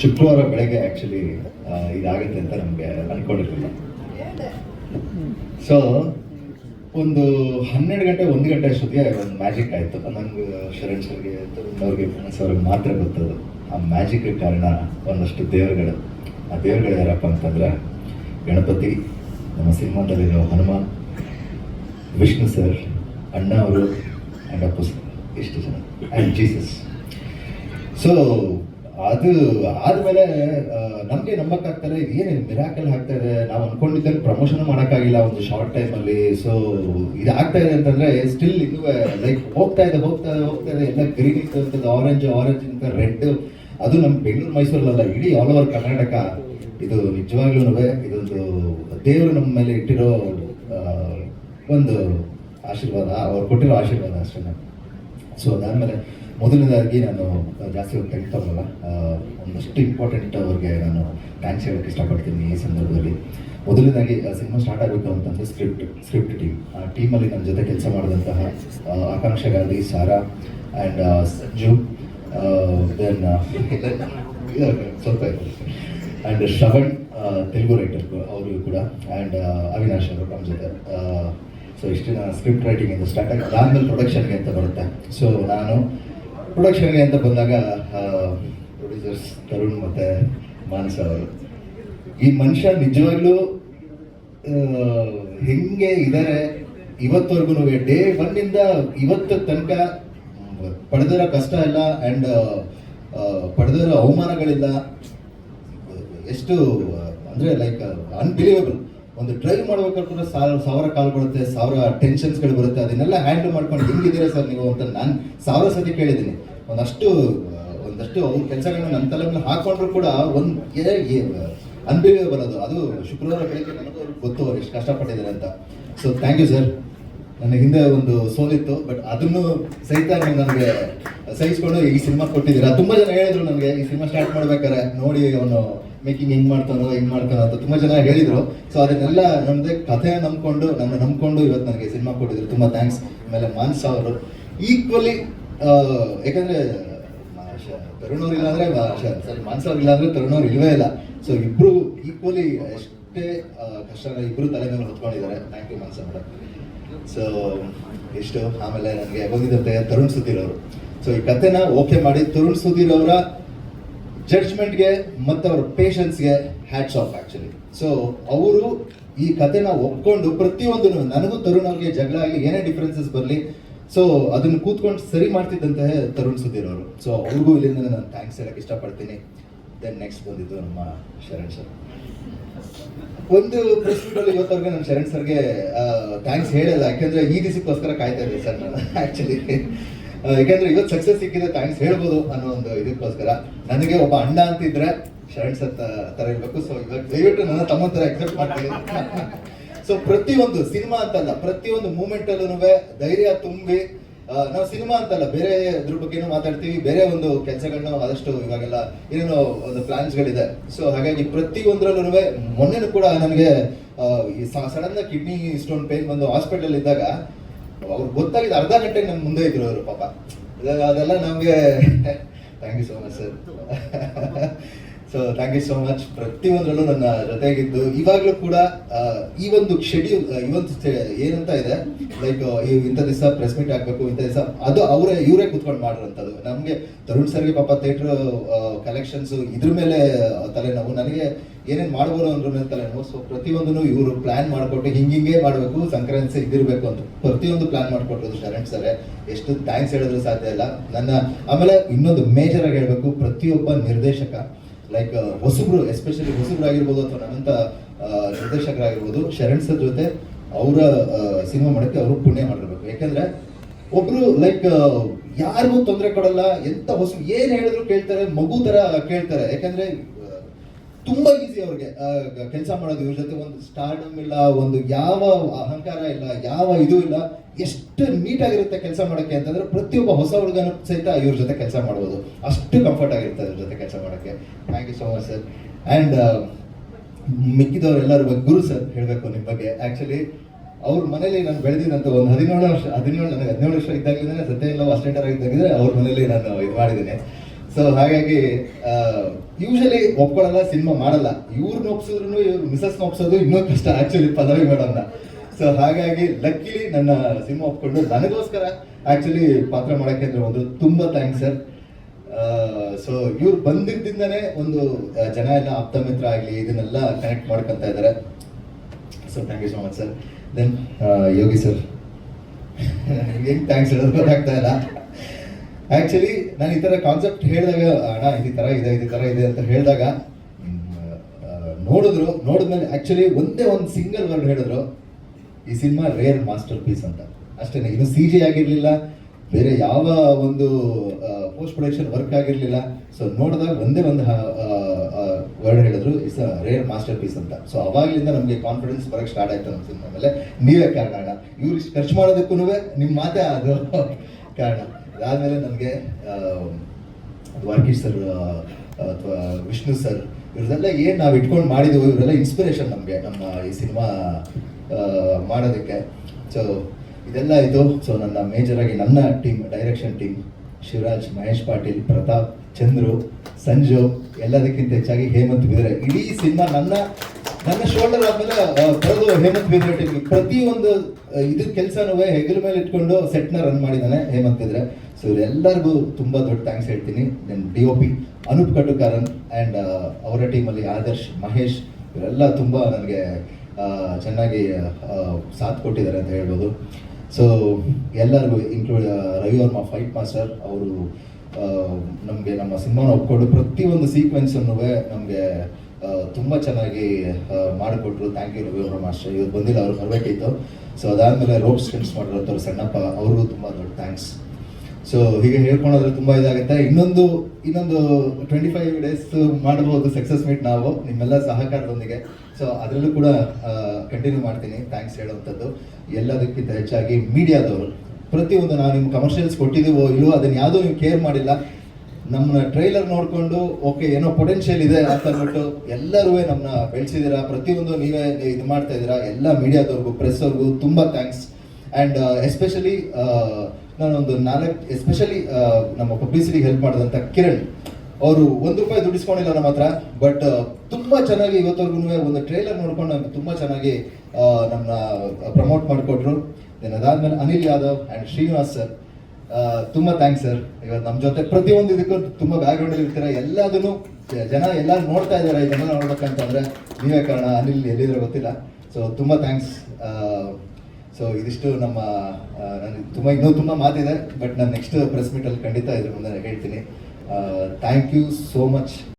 ಶುಕ್ರವಾರ ಬೆಳಗ್ಗೆ ಆ್ಯಕ್ಚುಲಿ ಇದಾಗುತ್ತೆ ಅಂತ ನಮಗೆ ಅನ್ಕೊಂಡಿರ್ಲಿಲ್ಲ. ಸೊ ಒಂದು ಹನ್ನೆರಡು ಗಂಟೆ, ಒಂದು ಗಂಟೆ ಅಷ್ಟೊತ್ತಿಗೆ ಒಂದು ಮ್ಯಾಜಿಕ್ ಆಯಿತು. ನಂಗೆ ಶರಣ್ ಸರ್ಗೆ ಅವ್ರಿಗೆ ಅವ್ರಿಗೆ ಮಾತ್ರ ಗೊತ್ತದು. ಆ ಮ್ಯಾಜಿಕ್ ಕಾರಣ ಒಂದಷ್ಟು ದೇವರುಗಳು. ಆ ದೇವರುಗಳು ಯಾರಪ್ಪ ಅಂತಂದ್ರೆ, ಗಣಪತಿ, ನಮ್ಮ ಸಿನಿಮಾದಲ್ಲಿರೋ ಹನುಮಾನ್, ವಿಷ್ಣು ಸರ್ ಅಣ್ಣ ಅವರು ಆ್ಯಂಡ್ ಅಪ್ಪು ಸರ್ ಇಷ್ಟು ಜನ. ಆ್ಯಂಡ್ ಜೀಸಸ್ ಸೊ ಅದು ಆದಮೇಲೆ ನಮಗೆ ನಂಬಕ್ಕಾಗ್ತಾರೆ ಏನು ಮಿರಾಕಲ್ ಆಗ್ತಾ ಇದೆ ನಾವು ಅನ್ಕೊಂಡಿದ್ದಲ್ಲಿ ಪ್ರಮೋಷನ್ ಮಾಡೋಕ್ಕಾಗಿಲ್ಲ ಒಂದು ಶಾರ್ಟ್ ಟೈಮಲ್ಲಿ ಸೊ ಇದು ಆಗ್ತಾ ಇದೆ ಅಂತಂದ್ರೆ ಸ್ಟಿಲ್ ಇದು ಲೈಕ್ ಹೋಗ್ತಾ ಇದೆ ಹೋಗ್ತಾ ಇದೆ ಹೋಗ್ತಾ ಇದೆ ಎಲ್ಲ ಗ್ರೀನ್ ಇತ್ತು ಆರೆಂಜ್ ಆರೆಂಜ್ ಅಂತ ರೆಡ್ ಅದು ನಮ್ಮ ಬೆಂಗಳೂರು ಮೈಸೂರಲ್ಲ ಇಡೀ ಆಲ್ ಓವರ್ ಕರ್ನಾಟಕ. ಇದು ನಿಜವಾಗ್ಲೂ ಇದೊಂದು ದೇವರು ನಮ್ಮ ಮೇಲೆ ಇಟ್ಟಿರೋ ಒಂದು ಆಶೀರ್ವಾದ, ಅವ್ರು ಕೊಟ್ಟಿರೋ ಆಶೀರ್ವಾದ ಅಷ್ಟೇ ಸೊ ಅದಾದಮೇಲೆ ಮೊದಲನೇದಾಗಿ ನಾನು ಜಾಸ್ತಿ ಹೊತ್ತು ತೆಗಿತಾರಲ್ಲ ಒಂದಷ್ಟು ಇಂಪಾರ್ಟೆಂಟ್ ಅವ್ರಿಗೆ ನಾನು ಥ್ಯಾಂಕ್ಸ್ ಹೇಳೋಕ್ಕೆ ಇಷ್ಟಪಡ್ತೀನಿ ಈ ಸಂದರ್ಭದಲ್ಲಿ. ಮೊದಲನೇದಾಗಿ ಸಿನಿಮಾ ಸ್ಟಾರ್ಟ್ ಆಗಬೇಕು ಅಂತಂದರೆ ಸ್ಕ್ರಿಪ್ಟ್ ಸ್ಕ್ರಿಪ್ಟ್ ಟೀಮ್ ಆ ಟೀಮಲ್ಲಿ ನನ್ನ ಜೊತೆ ಕೆಲಸ ಮಾಡಿದಂತಹ ಆಕಾಂಕ್ಷ ಗಾಂಧಿ ಸಾರಾ ಆ್ಯಂಡ್ ಸಂಜು ದೆನ್ ಸ್ವಲ್ಪ ಆ್ಯಂಡ್ ಶ್ರವಣ್ ತೆಲುಗು ರೈಟರ್ ಅವರು ಕೂಡ ಆ್ಯಂಡ್ ಅವಿನಾಶ್ ಅವರು ನಮ್ಮ ಜೊತೆ. ಸೊ ಇಷ್ಟಿನ ಸ್ಕ್ರಿಪ್ಟ್ ರೈಟಿಂಗ್ ಸ್ಟಾರ್ಟ್ ಆಗಿ ಅದಾದ್ಮೇಲೆ ಪ್ರೊಡಕ್ಷನ್ಗೆ ಅಂತ ಬರುತ್ತೆ. ಸೊ ನಾನು ಪ್ರೊಡಕ್ಷನ್ಗೆ ಅಂತ ಬಂದಾಗ ಪ್ರೊಡ್ಯೂಸರ್ಸ್ ತರುಣ್ ಮತ್ತೆ ಮಾನಸ ಅವರು, ಈ ಮನುಷ್ಯ ನಿಜವಾಗ್ಲೂ ಹೆಂಗೆ ಇದ್ದಾರೆ ಇವತ್ತವರೆಗೂ ಡೇ ಒನ್ನಿಂದ ಇವತ್ತು ತನಕ ಪಡೆದಿರೋ ಕಷ್ಟ ಇಲ್ಲ ಆ್ಯಂಡ್ ಪಡೆದಿರೋ ಅವಮಾನಗಳಿಲ್ಲ. ಎಷ್ಟು, ಅಂದರೆ ಲೈಕ್ ಅನ್ಬಿಲೀವಬಲ್ ಒಂದು ಡ್ರೈವ್ ಮಾಡ್ಬೇಕಾದ್ರೆ ಕೂಡ ಸಾವಿರ ಸಾವಿರ ಕಾಲ್ ಬರುತ್ತೆ, ಸಾವಿರ ಟೆನ್ಷನ್ಸ್ಗಳು ಬರುತ್ತೆ, ಅದನ್ನೆಲ್ಲ ಹ್ಯಾಂಡಲ್ ಮಾಡ್ಕೊಂಡು ಹೆಂಗಿದ್ದೀರಾ ಸರ್ ನೀವು ಅಂತ ನಾನು ಸಾವಿರ ಸತಿ ಕೇಳಿದ್ದೀನಿ. ಒಂದಷ್ಟು ಒಂದಷ್ಟು ಅವ್ರ ಕೆಲಸಗಳನ್ನ ನನ್ನ ತಲೆ ಮೇಲೆ ಹಾಕೊಂಡ್ರು ಕೂಡ ಒಂದು ಅನ್ಬಿಲೀವಬಲ್ ಅದು. ಅದು ಶುಕ್ರವಾರ ಬೆಳಗ್ಗೆ ನನಗೂ ಗೊತ್ತು ಅವ್ರು ಎಷ್ಟು ಕಷ್ಟಪಟ್ಟಿದ್ದಾರೆ ಅಂತ. ಸೊ ಥ್ಯಾಂಕ್ ಯು ಸರ್ ನನ್ನ ಹಿಂದೆ ಒಂದು ಸೋಲಿತ್ತು ಬಟ್ ಅದನ್ನು ಸಹಿತ ನೀವು ನನಗೆ ಸಹಿಸ್ಕೊಂಡು ಈ ಸಿನಿಮಾ ಕೊಟ್ಟಿದ್ದೀರಾ. ತುಂಬಾ ಜನ ಹೇಳಿದ್ರು ನನಗೆ, ಈ ಸಿನಿಮಾ ಸ್ಟಾರ್ಟ್ ಮಾಡ್ಬೇಕಾದ್ರೆ ನೋಡಿ ಅವನು ಮೇಕಿಂಗ್ ಹಿಂಗ್ ಮಾಡ್ತಾನೋ ಹಿಂಗ್ ಮಾಡ್ತಾನೋ ಅಂತ ತುಂಬಾ ಜನ ಹೇಳಿದ್ರು. ಸೊ ಅದನ್ನೆಲ್ಲ ನಮ್ದೆ ಕಥೆ ನಂಬ್ಕೊಂಡು, ನನ್ನ ನಂಬ್ಕೊಂಡು ಇವತ್ತು ನನಗೆ ಸಿನಿಮಾ ಕೊಟ್ಟಿದ್ರು. ತುಂಬಾ ಥ್ಯಾಂಕ್ಸ್ ಆಮೇಲೆ ಮಾನ್ಸ ಅವರು. ಈಕ್ವಲಿ ಯಾಕಂದ್ರೆ ತರುಣ್ ಇಲ್ಲ ಅಂದ್ರೆ ಸರಿ ಮಾನ್ಸ ಅವ್ರು ಇಲ್ಲ ಅಂದ್ರೆ ತರುಣ್ ಇಲ್ವೇ ಇಲ್ಲ. ಸೊ ಇಬ್ರು ಈಕ್ವಲಿ ಎಷ್ಟೇ ಕಷ್ಟ ಇಬ್ರು ತಲೆ ಮೇಲೆ ಹೊತ್ಕೊಂಡಿದ್ದಾರೆ. Thank you Mansa madam. So ಇಷ್ಟು. ಆಮೇಲೆ ನನಗೆ ಬಂದಿದ್ದಂತೆ ತರುಣ್ ಸುಧೀರ್ ಅವರು. ಸೊ ಈ ಕಥೆನ ಓಕೆ ಮಾಡಿ ತರುಣ್ ಸುಧೀರ್ ಅವರ ಜಡ್ಜ್ಮೆಂಟ್ಗೆ ಮತ್ತು ಅವರ ಪೇಷನ್ಸ್ಗೆ ಹ್ಯಾಟ್ಸ್ ಆಫ್ ಆ್ಯಕ್ಚುಲಿ ಸೊ ಅವರು ಈ ಕಥೆನ ಒಪ್ಕೊಂಡು ಪ್ರತಿಯೊಂದು ನನಗೂ ತರುಣ್ ಅವ್ರಿಗೆ ಜಗಳ ಆಗಲಿ ಏನೇ ಡಿಫ್ರೆನ್ಸಸ್ ಬರಲಿ ಸೊ ಅದನ್ನು ಕೂತ್ಕೊಂಡು ಸರಿ ಮಾಡ್ತಿದ್ದಂತೆ ತರುಣ್ ಸುಧೀರ್ ಅವರು. ಸೊ ಅವ್ರಿಗೂ ಇಲ್ಲಿಂದ ನಾನು ಥ್ಯಾಂಕ್ಸ್ ಹೇಳಕ್ಕೆ ಇಷ್ಟಪಡ್ತೀನಿ. ದೆನ್ ನೆಕ್ಸ್ಟ್ ಬಂದಿದ್ದು ನಮ್ಮ ಶರಣ್ ಸರ್. ಒಂದು ಪ್ರೆಸ್ ಮೀಟ್ ಅಲ್ಲಿ ಇವತ್ತವರೆಗೆ ನಾನು ಶರಣ್ ಸರ್ಗೆ ಥ್ಯಾಂಕ್ಸ್ ಹೇಳಲ್ಲ. ಯಾಕಂದ್ರೆ ಈ ದಿವಸಕ್ಕೋಸ್ಕರ ಕಾಯ್ತಾ ಇದ್ದೆ ಸರ್ ನಾನು ಆಕ್ಚುಲಿ ಯಾಕಂದ್ರೆ ಇವತ್ತು ಸಕ್ಸಸ್ ಸಿಕ್ಕಿದೆ ಥ್ಯಾಂಕ್ಸ್ ಹೇಳ್ಬೋದು ಅನ್ನೋ ಒಂದು ಇದಕ್ಕೋಸ್ಕರ. ನನಗೆ ಒಬ್ಬ ಅಣ್ಣ ಅಂತಿದ್ರೆ ಶರಣ್ ಸರ್ ತರ ಇರ್ಬೇಕು. ಸೊ ಇವಾಗ ದಯವಿಟ್ಟು ನನ್ನ ತಮ್ಮ ತರ ಎಕ್ಸೆಪ್ಟ್ ಮಾಡ್ತೀನಿ. ಸೊ ಪ್ರತಿಯೊಂದು ಸಿನಿಮಾ ಅಂತಲ್ಲ, ಪ್ರತಿಯೊಂದು ಮೂಮೆಂಟ್ ಅಲ್ಲೂ ಧೈರ್ಯ ತುಂಬಿ ನಾವು ಸಿನಿಮಾ ಅಂತಲ್ಲ, ಬೇರೆ ಇದ್ರ ಬಗ್ಗೆನೂ ಮಾತಾಡ್ತೀವಿ, ಬೇರೆ ಒಂದು ಕೆಲಸಗಳನ್ನ ಆದಷ್ಟು ಇವಾಗೆಲ್ಲ ಏನೇನೋ ಒಂದು ಪ್ಲಾನ್ಸ್ಗಳಿದೆ. ಸೊ ಹಾಗಾಗಿ ಪ್ರತಿಯೊಂದರಲ್ಲೂ ಮೊನ್ನೆನೂ ಕೂಡ ನನಗೆ ಸಡನ್ ಕಿಡ್ನಿ ಸ್ಟೋನ್ ಪೇನ್ ಬಂದು ಹಾಸ್ಪಿಟಲ್ ಇದ್ದಾಗ, ಅವ್ರು ಗೊತ್ತಾಗಿದ್ದು ಅರ್ಧ ಗಂಟೆಗೆ ನಮ್ಮ ಮುಂದೆ ಇದ್ರು ಅವರು ಪಾಪ. ಅದೆಲ್ಲ ನಮಗೆ thank you so much sir so thank you so much ಪ್ರತಿಯೊಂದರಲ್ಲೂ ನನ್ನ ಜೊತೆಗಿದ್ದು. ಇವಾಗಲೂ ಕೂಡ ಈ ಒಂದು ಶೆಡ್ಯೂಲ್ ಈ ಒಂದು ಏನಂತ ಇದೆ ಲೈಕ್ ಇಂಥ ದಿವಸ ಪ್ರೆಸ್ ಮೀಟ್ ಆಗಬೇಕು, ಇಂಥ ದಿವಸ ಅದು ಅವರೇ, ಇವರೇ ಕುತ್ಕೊಂಡು ಮಾಡಿರೋಂಥದ್ದು. ನಮಗೆ ತರುಣ್ ಸರ್ಗೆ ಪಾಪ ಥಿಯೇಟ್ರ್ ಕಲೆಕ್ಷನ್ಸು ಇದ್ರ ಮೇಲೆ ತಲೆನೋವು. ನನಗೆ ಏನೇನು ಮಾಡ್ಬೋದು ಅಂದ್ರ ತಲೆನೋವು. ಸೊ ಪ್ರತಿಯೊಂದನ್ನು ಇವರು ಪ್ಲಾನ್ ಮಾಡಿಕೊಟ್ಟು ಹಿಂಗೆ ಮಾಡಬೇಕು, ಸಂಕ್ರಾಂತಿ ಇದಿರಬೇಕು ಅಂತ. ಪ್ರತಿಯೊಂದು ಪ್ಲಾನ್ ಮಾಡಿಕೊಟ್ಟರು ಶರಣ್ ಸರ್ ಎಷ್ಟು ಥ್ಯಾಂಕ್ಸ್ ಹೇಳಿದ್ರು ಸಾಧ್ಯ ಇಲ್ಲ. ನನ್ನ, ಆಮೇಲೆ ಇನ್ನೊಂದು ಮೇಜರ್ ಆಗಿ ಹೇಳಬೇಕು, ಪ್ರತಿಯೊಬ್ಬ ನಿರ್ದೇಶಕ ಲೈಕ್ ಹೊಸಬ್ರು ಎಸ್ಪೆಷಲಿ ಹೊಸಬ್ರು ಆಗಿರ್ಬೋದು ಅಥವಾ ನನ್ನಂತ ನಿರ್ದೇಶಕರಾಗಿರ್ಬೋದು, ಶರಣ್ ಸರ್ ಜೊತೆ ಅವರ ಸಿನಿಮಾ ಮಾಡೋಕ್ಕೆ ಅವರು ಪುಣ್ಯ ಮಾಡಿರ್ಬೇಕು. ಯಾಕಂದ್ರೆ ಒಬ್ರು ಲೈಕ್ ಯಾರಿಗೂ ತೊಂದರೆ ಕೊಡಲ್ಲ, ಎಂತ ಹೊಸ, ಏನ್ ಹೇಳಿದ್ರು ಕೇಳ್ತಾರೆ, ಮಗು ತರ ಕೇಳ್ತಾರೆ. ಯಾಕಂದ್ರೆ, ತುಂಬಾ ಈಸಿ ಅವ್ರಿಗೆ ಕೆಲಸ ಮಾಡೋದು, ಇವ್ರ ಜೊತೆ ಒಂದು ಸ್ಟಾರ್ಡಮ್ ಇಲ್ಲ, ಒಂದು ಯಾವ ಅಹಂಕಾರ ಇಲ್ಲ, ಯಾವ ಇದು ಇಲ್ಲ, ಎಷ್ಟು ನೀಟಾಗಿರುತ್ತೆ ಕೆಲಸ ಮಾಡೋಕ್ಕೆ ಅಂತಂದ್ರೆ ಪ್ರತಿಯೊಬ್ಬ ಹೊಸ ಹುಡುಗನ ಸಹಿತ ಇವ್ರ ಜೊತೆ ಕೆಲಸ ಮಾಡ್ಬೋದು. ಅಷ್ಟು ಕಂಫರ್ಟ್ ಆಗಿರುತ್ತೆ ಇವ್ರ ಜೊತೆ ಕೆಲಸ ಮಾಡೋಕ್ಕೆ. Thank you so much sir and ಮಿಕ್ಕಿದವರೆಲ್ಲರೂ, Guru sir ಹೇಳಬೇಕು ನಿಮ್ಮ ಬಗ್ಗೆ. ಆ್ಯಕ್ಚುಲಿ ಅವ್ರ ಮನೇಲಿ ನಾನು ಬೆಳೆದಿನಂತ ಒಂದು ಹದಿನೇಳು ವರ್ಷ, ಹದಿನೇಳು ನನಗೆ ಹದಿನೇಳು ವರ್ಷ ಇದ್ದಾಗಲೇ ಸತ್ಯ ಇಲ್ಲ ಅಸ್ಟೆಂಡರ್ ಆಗಿದ್ದಾಗಿದ್ರೆ ಅವ್ರ ಮನೇಲಿ ನಾನು ಇದು ಮಾಡಿದ್ದೀನಿ. ಸೊ ಹಾಗಾಗಿ ಯೂಶಲಿ ಒಪ್ಕೊಳ್ಳಲ್ಲ ಸಿನಿಮಾ ಮಾಡಲ್ಲ. ಇವ್ರನ್ನ ಒಪ್ಸಿದ್ರು ಇವ್ರು ಮಿಸಸ್ ಒಪ್ಸೋದು ಇನ್ನೂ ಕಷ್ಟ ಆಕ್ಚುಲಿ ಪದವಿ ಮೇಡಮ್ನ. ಸೊ ಹಾಗಾಗಿ ಲಕ್ಕಿಲಿ ನನ್ನ ಸಿನಿಮಾ ಒಪ್ಕೊಂಡು ನನಗೋಸ್ಕರ ಆಕ್ಚುಲಿ ಪಾತ್ರ ಮಾಡೋಕ್ಕೆ ಅಂದ್ರೆ ಒಂದು ತುಂಬ ಥ್ಯಾಂಕ್ಸ್ ಸರ್ ಸೊ ಇವ್ರು ಬಂದಿದ್ದಿಂದನೇ ಒಂದು ಜನ ಎಲ್ಲ ಆಪ್ತ ಮಿತ್ರ ಆಗಲಿ ಇದನ್ನೆಲ್ಲ ಕನೆಕ್ಟ್ ಮಾಡ್ಕೊತಾ ಇದ್ದಾರೆ. So thank you so much sir then Yogi sir ಏನು ಥ್ಯಾಂಕ್ಸ್ ಹೇಳೋದು ಗೊತ್ತಾಗ್ತಾ ಇಲ್ಲ. ಆ್ಯಕ್ಚುಲಿ ನಾನು ಈ ತರ ಕಾನ್ಸೆಪ್ಟ್ ಹೇಳಿದಾಗ ಅಣ್ಣ, ಈ ತರ ಇದೆ, ಈ ತರ ಇದೆ ಅಂತ ಹೇಳಿದಾಗ ನೋಡಿದ್ರು, ನೋಡಿದ್ಮೇಲೆ ಆ್ಯಕ್ಚುಲಿ ಒಂದೇ ಒಂದು ಸಿಂಗಲ್ ವರ್ಡ್ ಹೇಳಿದ್ರು, ಈ ಸಿನಿಮಾ ರೇರ್ ಮಾಸ್ಟರ್ ಪೀಸ್ ಅಂತ. ಅಷ್ಟೇ ಇದು ಸಿ ಜಿ ಆಗಿರಲಿಲ್ಲ, ಬೇರೆ ಯಾವ ಒಂದು ಪೋಸ್ಟ್ ಪ್ರೊಡಕ್ಷನ್ ವರ್ಕ್ ಆಗಿರಲಿಲ್ಲ. ಸೊ ನೋಡಿದಾಗ ಒಂದೇ ಒಂದು ವರ್ಡ್ ಹೇಳಿದ್ರು is a rare masterpiece ಅಂತ. ಸೊ ಅವಾಗಲಿಂದ ನಮಗೆ ಕಾನ್ಫಿಡೆನ್ಸ್ ಬರೋಕ್ಕೆ ಸ್ಟಾರ್ಟ್ ಆಯಿತು ನಮ್ಮ ಸಿನಿಮಾ ಮೇಲೆ. ನೀವೇ ಕಾರಣ. ಇವ್ರು ಖರ್ಚು ಮಾಡೋದಕ್ಕೂ ನಿಮ್ಮ ಮಾತೇ ಅದು ಕಾರಣ. ಅದಾದಮೇಲೆ ನನಗೆ ವಾರ್ಕೀಶ್ ಸರ್ ಅಥವಾ ವಿಷ್ಣು ಸರ್, ಇವ್ರದೆಲ್ಲ ಏನು ನಾವು ಇಟ್ಕೊಂಡು ಮಾಡಿದೆವು ಇವರೆಲ್ಲ ಇನ್ಸ್ಪಿರೇಷನ್ ನಮಗೆ ನಮ್ಮ ಈ ಸಿನಿಮಾ ಮಾಡೋದಕ್ಕೆ. ಸೊ ಇದೆಲ್ಲ ಇದು. ಸೊ ನನ್ನ ಮೇಜರಾಗಿ ನನ್ನ team direction team Shivaraj, Mahesh Patil, Pratap Chandru, Sanju ಎಲ್ಲದಕ್ಕಿಂತ ಹೆಚ್ಚಾಗಿ ಹೇಮಂತ್ ಬಿದ್ರೆ. ಇಡೀ ಸಿನಿಮಾ ನನ್ನ ನನ್ನ ಶೋಲ್ಡರ್ ಆದ್ಮೇಲೆ ಬರೋದು ಹೇಮಂತ್ ಬಿದ್ರೆ ಟೀಮ್ ಒಂದು ಇದು ಕೆಲಸನೂ ಹೆಗಲ ಮೇಲೆ ಇಟ್ಕೊಂಡು ಸೆಟ್ನ ರನ್ ಮಾಡಿದ್ದಾನೆ ಹೇಮಂತ್ ಬಿದ್ರೆ. ಸೊ ಇವರೆಲ್ಲರಿಗೂ ತುಂಬಾ ದೊಡ್ಡ ಥ್ಯಾಂಕ್ಸ್ ಹೇಳ್ತೀನಿ. Then D O P Anoop Katukaran and ಅವರ ಟೀಮಲ್ಲಿ ಆದರ್ಶ್, ಮಹೇಶ್, ಇವರೆಲ್ಲ ತುಂಬ ನನಗೆ ಚೆನ್ನಾಗಿ ಸಾಥ್ ಕೊಟ್ಟಿದ್ದಾರೆ ಅಂತ ಹೇಳ್ಬೋದು. ಸೊ ಎಲ್ಲರಿಗೂ include Ravi Varma fight master ಅವರು ನಮಗೆ ನಮ್ಮ ಸಿನಿಮಾನ ಒಪ್ಕೊಂಡು ಪ್ರತಿಯೊಂದು ಸೀಕ್ವೆನ್ಸನ್ನು ನಮಗೆ ತುಂಬ ಚೆನ್ನಾಗಿ ಮಾಡಿಕೊಟ್ರು. Thank you Ravi master. ಇವ್ರು ಬಂದಿಲ್ಲ, ಅವ್ರು ಬರಬೇಕಿತ್ತು ಸೊ ಅದಾದಮೇಲೆ ರೋಪ್ ಸ್ಟೆಮ್ಸ್ ಮಾಡಿರೋಂಥವ್ರು ಸಣ್ಣಪ್ಪ, ಅವ್ರಿಗೂ ತುಂಬ ದೊಡ್ಡ ಥ್ಯಾಂಕ್ಸ್ ಸೊ ಹೀಗೆ ಹೇಳ್ಕೊಳೋದ್ರೆ ತುಂಬಾ ಇದಾಗುತ್ತೆ. ಇನ್ನೊಂದು ಇನ್ನೊಂದು ಟ್ವೆಂಟಿ ಫೈವ್ ಡೇಸ್ ಮಾಡಬಹುದು ಸಕ್ಸಸ್ ಮೀಟ್ ನಾವು, ನಿಮ್ಮೆಲ್ಲ ಸಹಕಾರದೊಂದಿಗೆ. ಸೊ ಅದರಲ್ಲೂ ಕೂಡ ಕಂಟಿನ್ಯೂ ಮಾಡ್ತೀನಿ. ಥ್ಯಾಂಕ್ಸ್ ಹೇಳುವಂಥದ್ದು. ಎಲ್ಲದಕ್ಕಿಂತ ಹೆಚ್ಚಾಗಿ ಮೀಡಿಯಾದವರು ಪ್ರತಿಯೊಂದು ನಾವು ನಿಮ್ಮ ಕಮರ್ಷಿಯಲ್ಸ್ ಕೊಟ್ಟಿದ್ದೀವೋ ಇಲ್ವೋ ಅದನ್ನ ಯಾವುದೋ ನೀವು ಕೇರ್ ಮಾಡಿಲ್ಲ. ನಮ್ಮ ಟ್ರೈಲರ್ ನೋಡಿಕೊಂಡು ಓಕೆ ಏನೋ ಪೊಟೆನ್ಷಿಯಲ್ ಇದೆ ಅಂತ ಅಂದ್ಬಿಟ್ಟು ಎಲ್ಲರೂ ನಮ್ಮನ್ನ ಬೆಳೆಸಿದ್ದೀರಾ? ಪ್ರತಿಯೊಂದು ನೀವೇ ಇದು ಮಾಡ್ತಾ ಇದ್ದೀರಾ? ಎಲ್ಲ ಮೀಡಿಯಾದವ್ರಿಗೂ ಪ್ರೆಸ್ಸವ್ರಿಗೂ ತುಂಬ ಥ್ಯಾಂಕ್ಸ್ ಆ್ಯಂಡ್ ಎಸ್ಪೆಷಲಿ ನಾನೊಂದು ನಾಲ್ಕು ಎಸ್ಪೆಷಲಿ ನಮ್ಮ ಪಬ್ಲಿಸಿಟಿಗೆ ಹೆಲ್ಪ್ ಮಾಡಿದಂಥ ಕಿರಣ್. ಅವರು ಒಂದು ರೂಪಾಯಿ ದುಡಿಸ್ಕೊಂಡಿಲ್ಲ ನಮ್ಮ ಹತ್ರ ಬಟ್ ತುಂಬ ಚೆನ್ನಾಗಿ ಇವತ್ತವರೆಗೂ ಒಂದು ಟ್ರೈಲರ್ ನೋಡ್ಕೊಂಡು ನಮ್ಗೆ ತುಂಬ ಚೆನ್ನಾಗಿ ಆ, ನಮ್ಮನ್ನ ಪ್ರಮೋಟ್ ಮಾಡಿಕೊಟ್ರು. ದೆನ್ ಅದಾದ್ಮೇಲೆ ಅನಿಲ್ ಯಾದವ್ ಆ್ಯಂಡ್ ಶ್ರೀನಿವಾಸ್ ಸರ್ ತುಂಬಾ ಥ್ಯಾಂಕ್ಸ್ ಸರ್ ಇವತ್ತು ನಮ್ಮ ಜೊತೆ ಪ್ರತಿಯೊಂದು ಇದಕ್ಕೂ ತುಂಬಾ ಬ್ಯಾಕ್ಗ್ರೌಂಡ್ ಇರ್ತೀರ, ಎಲ್ಲದನ್ನು ಜನ ಎಲ್ಲರೂ ನೋಡ್ತಾ ಇದ್ದಾರೆ ಇದನ್ನೆಲ್ಲ ನೋಡ್ಬೇಕಂತಂದ್ರೆ ನೀವೇ ಕಾರಣ ಅನಿಲ್ ಎಲ್ಲಿದ್ರೆ ಗೊತ್ತಿಲ್ಲ. ಸೊ ತುಂಬಾ ಥ್ಯಾಂಕ್ಸ್ ಸೊ ಇದಿಷ್ಟು ನಮ್ಮ ನನಗೆ ತುಂಬ ಇನ್ನೂ ತುಂಬ ಮಾತಿದೆ ಬಟ್ ನಾನು ನೆಕ್ಸ್ಟ್ ಪ್ರೆಸ್ ಮೀಟಲ್ಲಿ ಖಂಡಿತ ಇದ್ರ ಮುಂದೆ ಹೇಳ್ತೀನಿ. Thank you so much